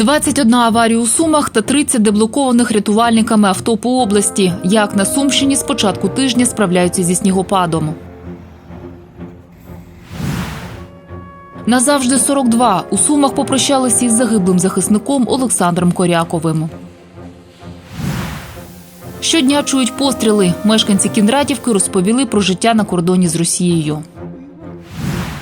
21 аварія у Сумах та 30 деблокованих рятувальниками авто по області. Як на Сумщині з початку тижня справляються зі снігопадом. Назавжди 42. У Сумах попрощалися із загиблим захисником Олександром Коряковим. Щодня чують постріли. Мешканці Кіндратівки розповіли про життя на кордоні з Росією.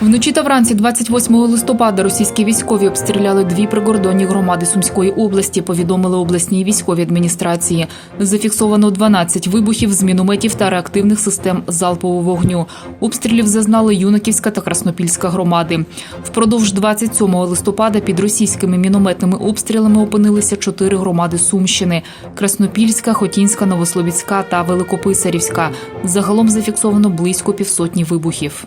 Вночі та вранці 28 листопада російські військові обстріляли дві прикордонні громади Сумської області. Повідомили обласній військовій адміністрації. Зафіксовано 12 вибухів з мінометів та реактивних систем залпового вогню. Обстрілів зазнали Юнаківська та Краснопільська громади. Впродовж 27 листопада під російськими мінометними обстрілами опинилися чотири громади Сумщини: Краснопільська, Хотінська, Новослобідська та Великописарівська. Загалом зафіксовано близько півсотні вибухів.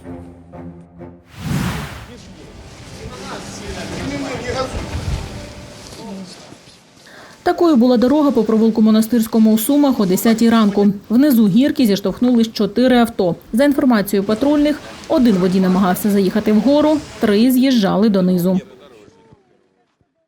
Такою була дорога по провулку монастирському у Сумах о 10 ранку. Внизу гірки зіштовхнулись чотири авто. За інформацією патрульних, один водій намагався заїхати вгору, три з'їжджали донизу.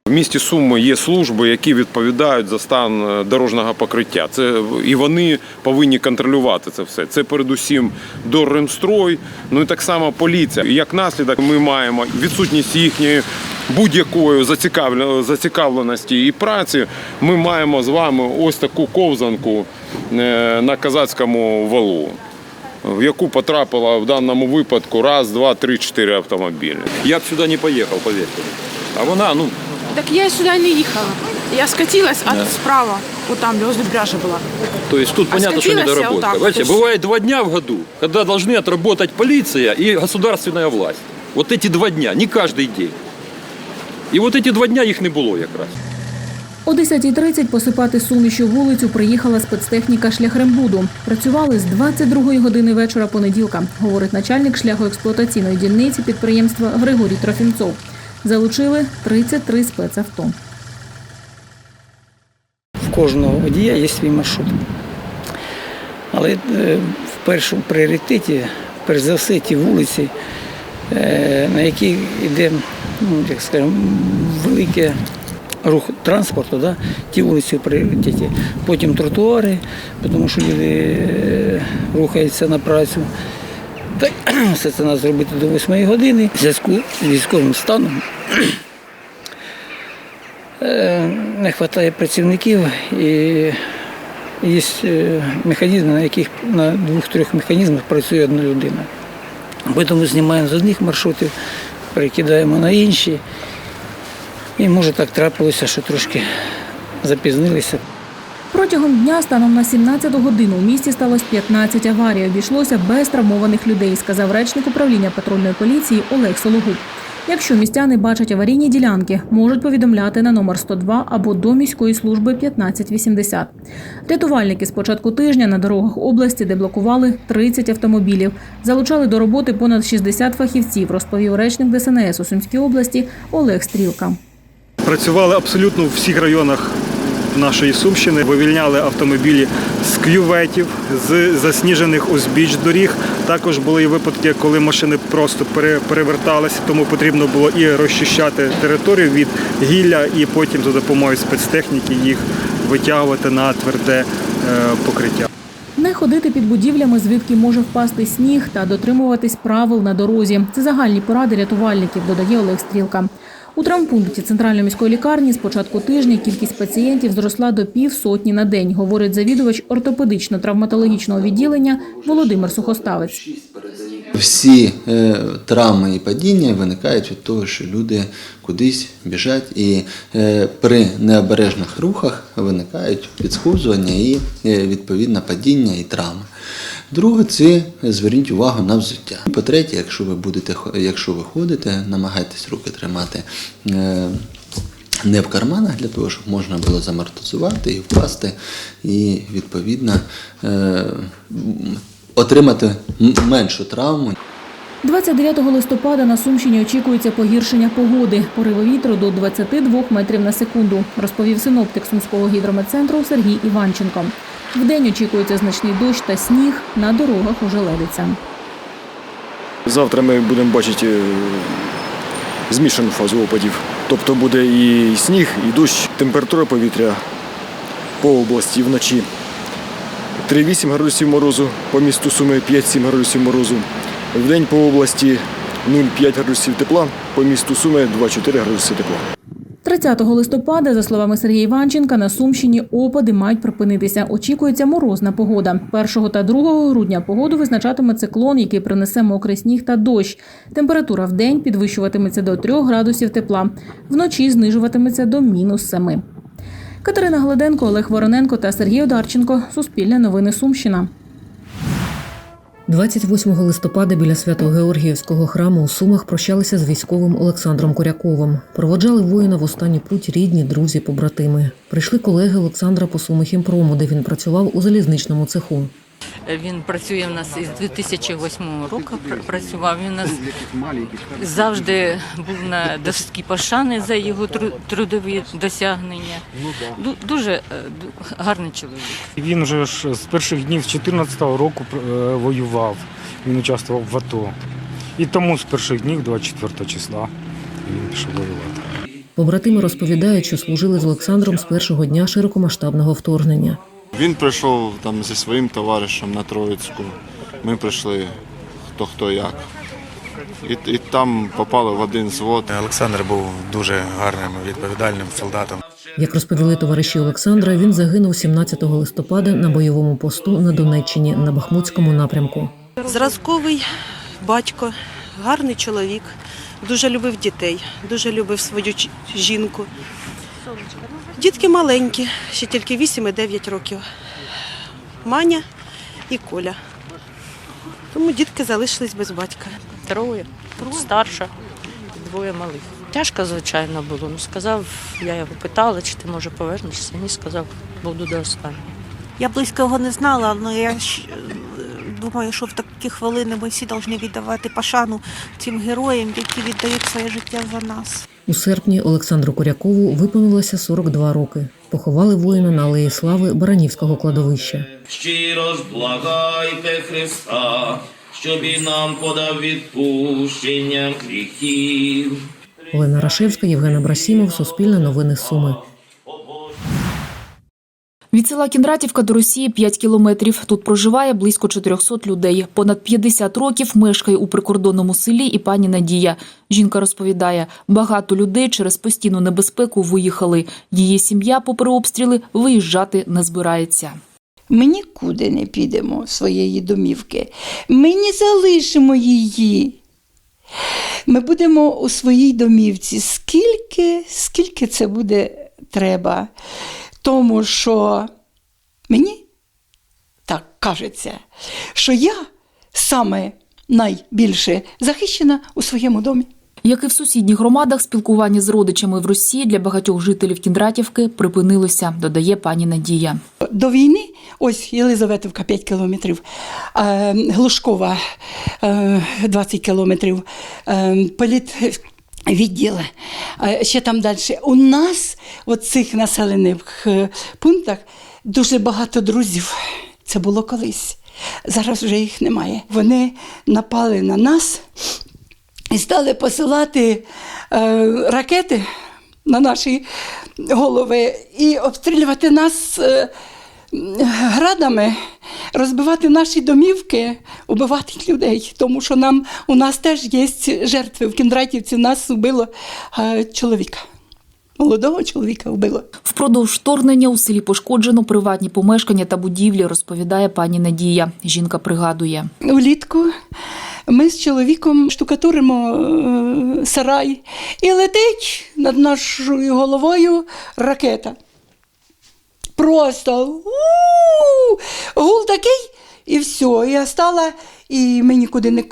В місті Суми є служби, які відповідають за стан е, дорожнього покриття. Це і вони повинні контролювати це все. Це передусім Дорремстрой, ну і так само поліція. Як наслідок, ми маємо відсутність їхньої будь-якої зацікавле- зацікавленості і праці. Ми маємо з вами ось таку ковзанку е, на казацькому валу. В яку потрапило в даному випадку раз, два, три, чотири автомобілі. Я б сюди не поїхав, повірте. А вона, ну, Так я сюда не ехала. Я скатилась от справа, вот там, возле пляжа была. то есть тут А понятно, что скатилась я недоработка. вот так вот, Знаете, то есть- бывает два дня в году, когда должны отработать полиция и государственная власть. Вот эти два дня, не каждый день. І от эти два дня їх не було якраз. О 10.30 посипати сумішю вулицю приїхала спецтехніка шляхрембуду. Працювали з 22 години вечора понеділка, говорить начальник шляхоексплуатаційної дільниці підприємства Григорій Трофімцов. Залучили 33 спецавто. в кожного водія є свій маршрут. Але е, в першому пріоритеті, перш за все, ті вулиці, на які йде, ну, як скажемо, великий рух транспорту, да? ті вулиці в пріоритеті. Потім тротуари, тому що люди е, рухаються на працю. Так, все це треба зробити до 8 години. В зв'язку з військовим станом Е, не вистачає працівників і є е, механізми, на яких на двох-трьох механізмах працює одна людина. Тому знімаємо з одних маршрутів, перекидаємо на інші. І може так трапилося, що трошки запізнилися. Протягом дня станом на 17 годину у місті сталося 15 аварій. Обійшлося без травмованих людей, сказав речник управління патрульної поліції Олег Сологуб. Якщо містяни бачать аварійні ділянки, можуть повідомляти на номер 102 або до міської служби 1580. Рятувальники з початку тижня на дорогах області деблокували 30 автомобілів. Залучали до роботи понад 60 фахівців, розповів речник ДСНС у Сумській області Олег Стрілка. Працювали абсолютно в всіх районах нашої Сумщини, вивільняли автомобілі з кюветів, з засніжених узбіч доріг. Також були і випадки, коли машини просто переверталися, тому потрібно було і розчищати територію від гілля, і потім за допомогою спецтехніки їх витягувати на тверде е, покриття. Не ходити під будівлями, звідки може впасти сніг, та дотримуватись правил на дорозі. Це загальні поради рятувальників, додає Олег Стрілка. У травмпункті центральної міської лікарні з початку тижня кількість пацієнтів зросла до півсотні на день, говорить завідувач ортопедично-травматологічного відділення Володимир Сухоставець. Всі е, травми і падіння виникають від того, що люди кудись біжать, і е, при необережних рухах виникають підсковзування і е, відповідно падіння і травми. Друге, це зверніть увагу на взуття. По-третє, якщо ви будете якщо ви ходите, намагайтесь руки тримати. е, не в карманах для того, щоб можна було замортизувати і впасти, і відповідно е, отримати меншу травму. 29 листопада на Сумщині очікується погіршення погоди. Пориви вітру до 22 метрів на секунду, розповів синоптик Сумського гідрометцентру Сергій Іванченко. Вдень очікується значний дощ та сніг, на дорогах ожеледиться. Завтра ми будемо бачити е, змішану фазу опадів. Тобто буде і сніг, і дощ, температура повітря по області вночі 3,8 градусів морозу, по місту Суми 5-7 градусів морозу. В день по області 0,5 градусів тепла, по місту Суми 2,4 градуси тепла. 30 листопада, за словами Сергія Іванченка, на Сумщині опади мають припинитися. Очікується морозна погода. 1 та 2 грудня погоду визначатиме циклон, який принесе мокрий сніг та дощ. Температура в день підвищуватиметься до 3 градусів тепла, вночі знижуватиметься до мінус 7. Катерина Гладенко, Олег Вороненко та Сергій Одарченко. Суспільне новини Сумщина. 28 листопада біля Свято-Георгіївського храму у Сумах прощалися з військовим Олександром Коряковим. Проводжали воїна в останній путь рідні, друзі, побратими. Прийшли колеги Олександра по Сумихімпрому, де він працював у залізничному цеху. Він працює в нас із 2008 року. пр- Працював він у нас завжди був на доскі пошани за його трудові досягнення. Ду- Дуже е, гарний чоловік. Він вже ж з перших днів 14-го року е, воював. Він участвував в АТО. І тому з перших днів, 24 числа, він пішов воювати. Побратими розповідають, що служили з Олександром з першого дня широкомасштабного вторгнення. Він прийшов там зі своїм товаришем на Троїцьку. Ми прийшли хто хто як. І, і там попали в один звод. Олександр був дуже гарним, відповідальним солдатом. Як розповіли товариші Олександра, він загинув 17 листопада на бойовому посту на Донеччині на Бахмутському напрямку. Зразковий батько, гарний чоловік, дуже любив дітей, дуже любив свою жінку. Дітки маленькі, ще тільки 8 і 9 років. Маня і Коля. Тому дітки залишились без батька. Троє, старша, двоє малих. Тяжко, звичайно, було. Ну, сказав, я його питала, чи ти може повернешся. Ні, сказав, буду до останнього. Я близько його не знала, але я ж, думаю, що в такі хвилини ми всі повинні віддавати пошану цим героям, які віддають своє життя за нас. У серпні Олександру Корякову виповнилося 42 роки. Поховали воїна на алеї слави Баранівського кладовища. Щиро ж благайте Христа, щоб і нам подав відпущення гріхів. Олена Рашевська, Євген Абрасімов, Суспільне новини Суми. Від села Кіндратівка до Росії 5 кілометрів. Тут проживає близько 400 людей. Понад 50 років мешкає у прикордонному селі і пані Надія. Жінка розповідає, багато людей через постійну небезпеку виїхали. Її сім'я, попри обстріли, виїжджати не збирається. Ми нікуди не підемо своєї домівки. Ми не залишимо її. Ми будемо у своїй домівці скільки, скільки це буде треба. Тому що мені так кажеться, що я саме найбільше захищена у своєму домі. Як і в сусідніх громадах, спілкування з родичами в Росії для багатьох жителів Кіндратівки припинилося, додає пані Надія. До війни, ось Єлизаветовка 5 кілометрів, е, Глушкова е, 20 кілометрів, е, політ. Відділ, Е, ще там далі. У нас в цих населених е, пунктах дуже багато друзів. Це було колись. Зараз вже їх немає. Вони напали на нас і стали посилати е, ракети на наші голови і обстрілювати нас е, градами, розбивати наші домівки, убивати людей. Тому що нам, у нас теж є жертви. В Кіндратівці нас вбило чоловіка. Молодого чоловіка вбило. Впродовж вторгнення у селі пошкоджено приватні помешкання та будівлі, розповідає пані Надія. Жінка пригадує. Улітку ми з чоловіком штукатуримо е, сарай і летить над нашою головою ракета. Просто гул такий, і все. Я стала, і ми нікуди не,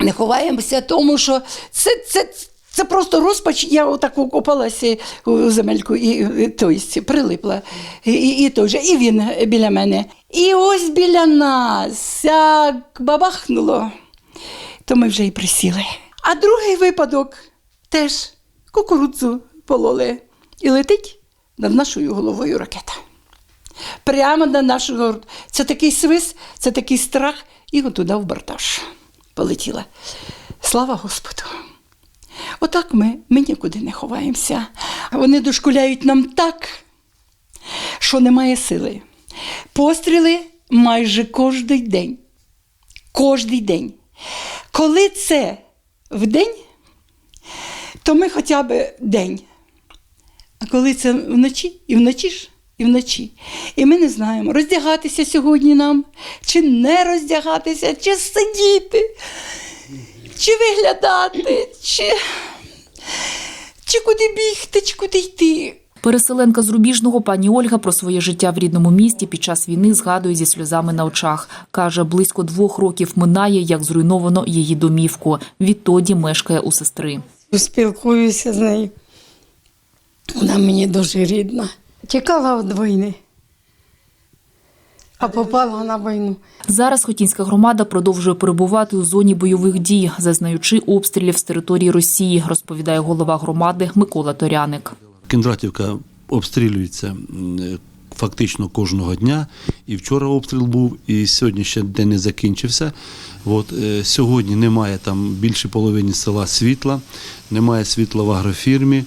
не ховаємося, тому що це, це, це просто розпач. Я отак окопалася у земельку і, і то прилипла. І, і, і, той і він біля мене. І ось біля нас як бабахнуло, то ми вже і присіли. А другий випадок теж кукурудзу пололи. І летить над нашою головою ракета. Прямо на нашу голову. Це такий свист, це такий страх, і от туди в бортаж полетіла. Слава Господу! Отак ми, ми нікуди не ховаємося. Вони дошкуляють нам так, що немає сили. Постріли майже кожен день. Кожний день. Коли це в день, то ми хоча б день. А коли це вночі, і вночі ж, і вночі. І ми не знаємо, роздягатися сьогодні нам, чи не роздягатися, чи сидіти, чи виглядати, чи, чи куди бігти, чи куди йти. Переселенка з Рубіжного пані Ольга про своє життя в рідному місті під час війни згадує зі сльозами на очах. Каже, близько двох років минає, як зруйновано її домівку. Відтоді мешкає у сестри. Спілкуюся з нею. Вона мені дуже рідна. Тікала від війни, а попала на війну. Зараз Хотінська громада продовжує перебувати у зоні бойових дій, зазнаючи обстрілів з території Росії, розповідає голова громади Микола Торяник. Кіндратівка обстрілюється фактично кожного дня. І вчора обстріл був, і сьогодні ще день не закінчився. От, е, сьогодні немає там більше половини села світла, немає світла в агрофірмі.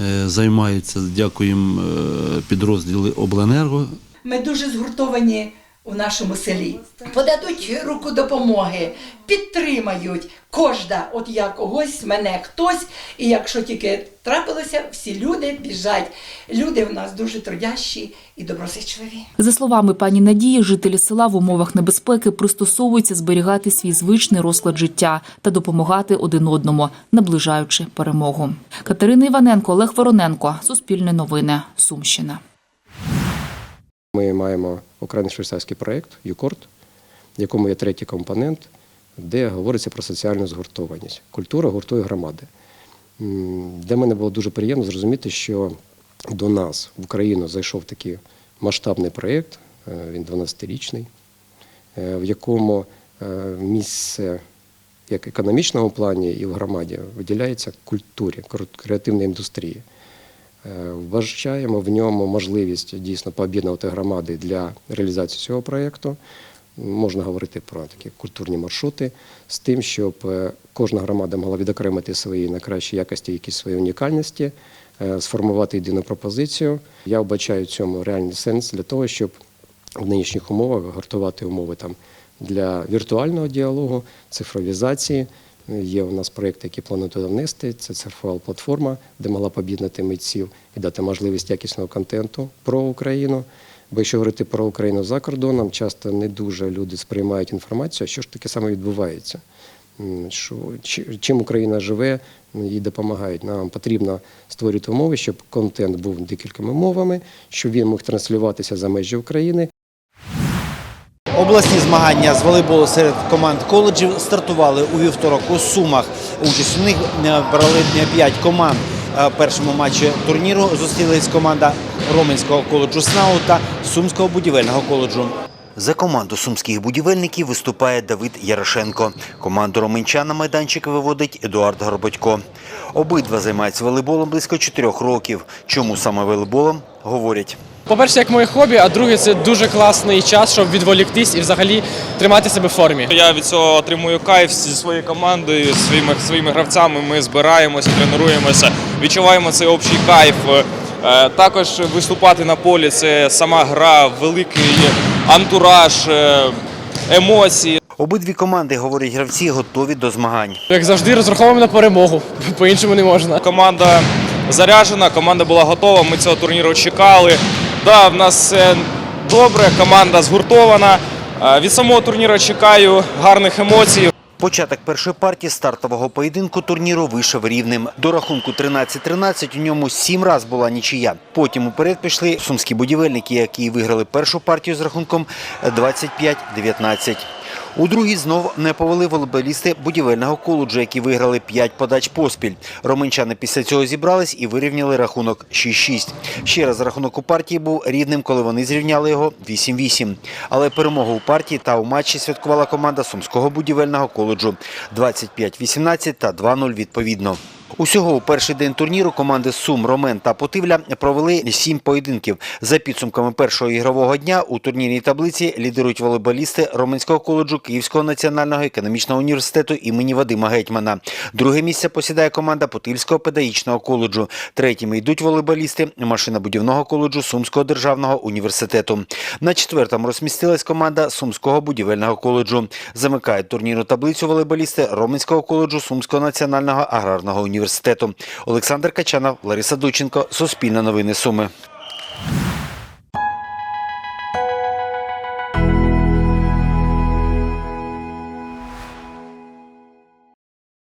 Е, Займаються, дякуємо, е, підрозділи Обленерго. Ми дуже згуртовані у нашому селі. Подадуть руку допомоги, підтримають. Кожна, от я когось, мене хтось. І якщо тільки трапилося, всі люди біжать. Люди в нас дуже трудящі і доброзичливі. За словами пані Надії, жителі села в умовах небезпеки пристосовуються зберігати свій звичний розклад життя та допомагати один одному, наближаючи перемогу. Катерина Іваненко, Олег Вороненко, Суспільне новини, Сумщина. Ми маємо окремий швейцарський проєкт ЮКОРТ, в якому є третій компонент, де говориться про соціальну згуртованість. Культура гуртує громади. Для мене було дуже приємно зрозуміти, що до нас в Україну зайшов такий масштабний проєкт, е, він 12-річний, е, в якому е, місце як економічному плані і в громаді виділяється культурі, креативній індустрії. Е, Вважаємо в ньому можливість дійсно пооб'єднувати громади для реалізації цього проєкту. Можна говорити про такі культурні маршрути з тим, щоб е, кожна громада могла відокремити свої найкращі якості, якісь свої унікальності, е, сформувати єдину пропозицію. Я вбачаю в цьому реальний сенс для того, щоб в нинішніх умовах гартувати умови там для віртуального діалогу, цифровізації. Є у нас проєкти, які планують туди внести. Це цифрова платформа, де могла б об'єднати митців і дати можливість якісного контенту про Україну. Бо якщо говорити про Україну за кордоном, часто не дуже люди сприймають інформацію, що ж таке саме відбувається. Що, чим Україна живе, їй допомагають. Нам потрібно створювати умови, щоб контент був декількома мовами, щоб він міг транслюватися за межі України. Обласні змагання з волейболу серед команд коледжів стартували у вівторок у Сумах. Участь у них е, брали 5 команд. Е, першому матчі турніру зустрілись команда Роменського коледжу СНАУ та Сумського будівельного коледжу. За команду сумських будівельників виступає Давид Ярошенко. Команду роменчан на майданчик виводить Едуард Горбатько. Обидва займаються волейболом близько чотирьох років. Чому саме волейболом говорять. По-перше, як моє хобі, а друге, це дуже класний час, щоб відволіктись і взагалі тримати себе в формі. Я від цього отримую кайф зі своєю командою, зі своїми, своїми гравцями. Ми збираємося, тренуємося, відчуваємо цей общий кайф. Е, Також виступати на полі це сама гра, великий антураж, е, емоції. Обидві команди, говорять гравці, готові до змагань. Як завжди, розраховуємо на перемогу. По-іншому не можна. Команда заряджена, команда була готова. Ми цього турніру чекали. Да, в нас добре, команда згуртована. Е, Від самого турніру чекаю гарних емоцій. Початок першої партії стартового поєдинку турніру вийшов рівним. До рахунку 13-13 у ньому сім раз була нічия. Потім уперед пішли сумські будівельники, які виграли першу партію з рахунком 25-19. У другій знов не повели волейболісти будівельного коледжу, які виграли 5 подач поспіль. Романчани після цього зібрались і вирівняли рахунок 6-6. Ще раз рахунок у партії був рідним, коли вони зрівняли його 8-8. Але перемогу у партії та у матчі святкувала команда Сумського будівельного коледжу 25-18 та 2-0 відповідно. Усього у перший день турніру команди Сум, Ромен та Потивля провели сім поєдинків. За підсумками першого ігрового дня у турнірній таблиці лідирують волейболісти Роменського коледжу Київського національного економічного університету імені Вадима Гетьмана. Друге місце посідає команда Потильського педагогічного коледжу. Третіми йдуть волейболісти машинобудівного коледжу Сумського державного університету. На четвертому розмістилась команда Сумського будівельного коледжу. Замикають турнірну таблицю волейболісти Роменського коледжу Сумського національного аграрного університету. Олександр Качанов, Лариса Дученко, Суспільне новини Суми.